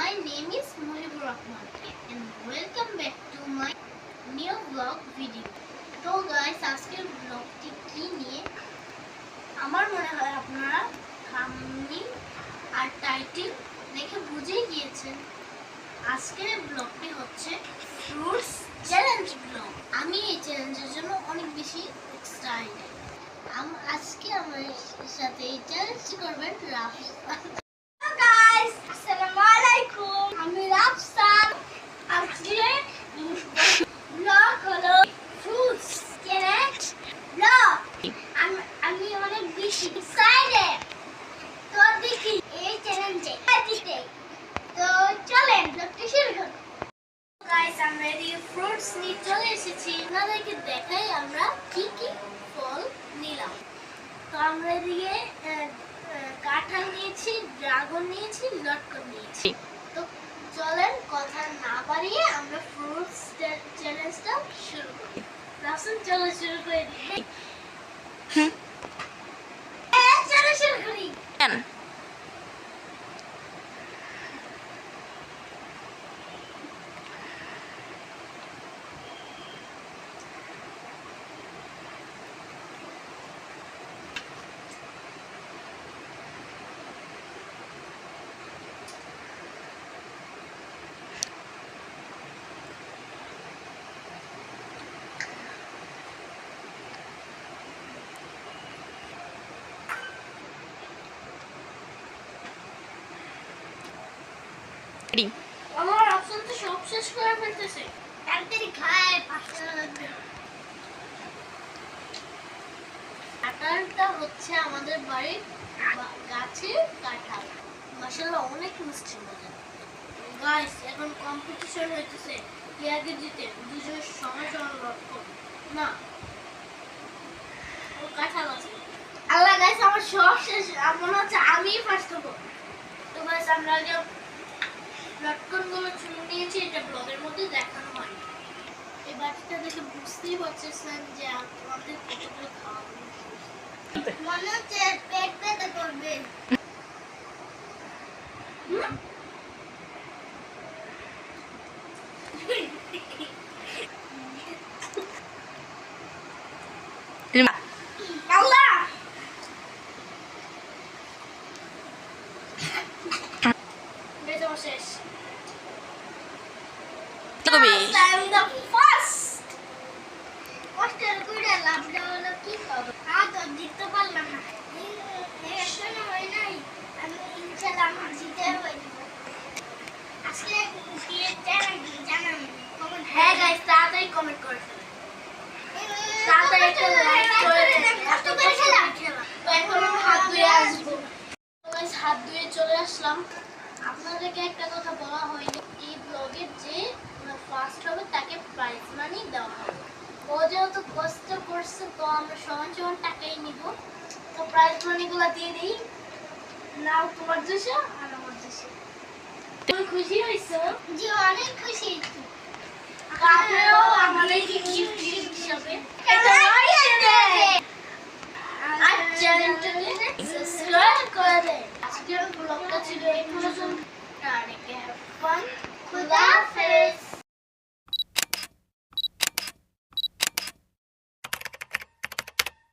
name is Muhibur Rahman and welcome back to my new vlog video. তো guys আজকের ব্লগটি কি নিয়ে? আমার মনে হয় আপনারা থাম্বনেল আর টাইটেল দেখে বুঝেই গিয়েছেন। আজকের ব্লগটি হচ্ছে ফ্রুটস চ্যালেঞ্জ ব্লগ আমি এই চ্যালেঞ্জের জন্য অনেক বেশি এক্সাইটেড আজকে আমার সাথে এই চ্যালেঞ্জটি করবেন রাফসান গাইস আসসালামু আলাইকুম আমি রাফসান আজকে ব্লগ হলো ফ্রুটস চ্যালেঞ্জ ব্লগ আমি আমি অনেক বেশি এক্সাইটেড তো দেখি এই চ্যালেঞ্জে দিতে তো চলেন ব্লগটি শুরু করি গাইস আমরা চলে এসেছি। আপনাদেরকে দেখাই আমরা কি ফল নিলাম। তো আমরা এদিকে কাঁঠাল নিয়েছি, ড্রাগন নিয়েছি, লটকন নিয়েছি। তো চলেন কথা না বাড়িয়ে আমরা ফ্রুটস চ্যালেঞ্জটা শুরু করি। রাসন চলো শুরু করে দিই হ্যাঁ, চলো শুরু করি কেন রেডি আমার অপশন তো সব শেষ করে ফেলতেছে। তাড়াতাড়ি খায়, পাঁচটা লাগবে হচ্ছে আমাদের বাড়ির বা- গাছের কাঁঠাল। মাসাল্লাহ অনেক মিষ্টি মজা। গাইস এখন কম্পিটিশন হইতেছে কে আগে জিতে। দুজনের সমান সমান লক্ষ্য না ও কাঁঠাল আছে। আল্লাহ গাইস আমার সব শেষ। মনে হচ্ছে আমিই ফার্স্ট হব। তো গাইস আমরা আগে বুঝতেই পারছেন যে আমাদের কতগুলো খাওয়া মনে হচ্ছে পেট করবে শেষ হ্যাঁ গাইস তাড়াতাড়ি কমেন্ট করে ফেলুন তাড়াতাড়ি একটা লাইক করে আমরা সমান সমান টাকাই নিব। তো প্রাইজ মানিগুলো দিয়ে দিই। নাও তোমার দোষ আর আমার দোষ তুমি খুশি হয়েছো? জি অনেক খুশি হয়েছি। আপনারাও আমাদের গিফট হিসাবে। আচ্ছা সাবস্ক্রাইব করে দেন আজকের ব্লগটা ছিল এই পর্যন্ত। আর হ্যাভ ফান